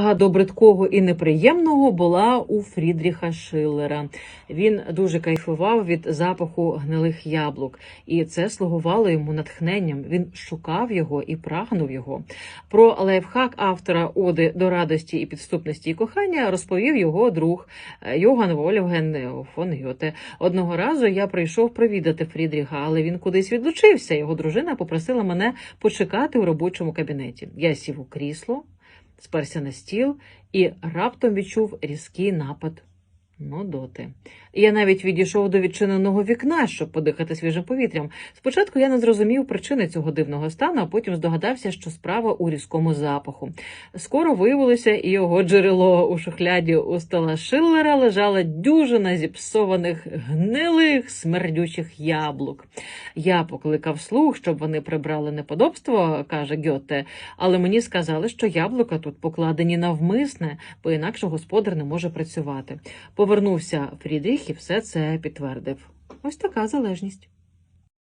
До бридкого і неприємного була у Фрідріха Шиллера. Він дуже кайфував від запаху гнилих яблук, і це слугувало йому натхненням. Він шукав його і прагнув його. Про лайфхак автора Оди до радості і підступності і кохання розповів його друг е, Йоган Вольфген фон Гьоте. Одного разу я прийшов провідати Фрідріха, але він кудись відлучився. Його дружина попросила мене почекати у робочому кабінеті. Я сів у крісло, сперся на стіл і раптом відчув різкий напад. Нудоти. Я навіть відійшов до відчиненого вікна, щоб подихати свіжим повітрям. Спочатку я не зрозумів причини цього дивного стану, а потім здогадався, що справа у різкому запаху. Скоро виявилося і його джерело у шухляді у стола Шиллера лежала дюжина зіпсованих гнилих смердючих яблук. Я покликав слуг, щоб вони прибрали неподобство, каже Гьоте, але мені сказали, що яблука тут покладені навмисне, бо інакше господар не може працювати. Повернувся Фрідріх і все це підтвердив. Ось така залежність.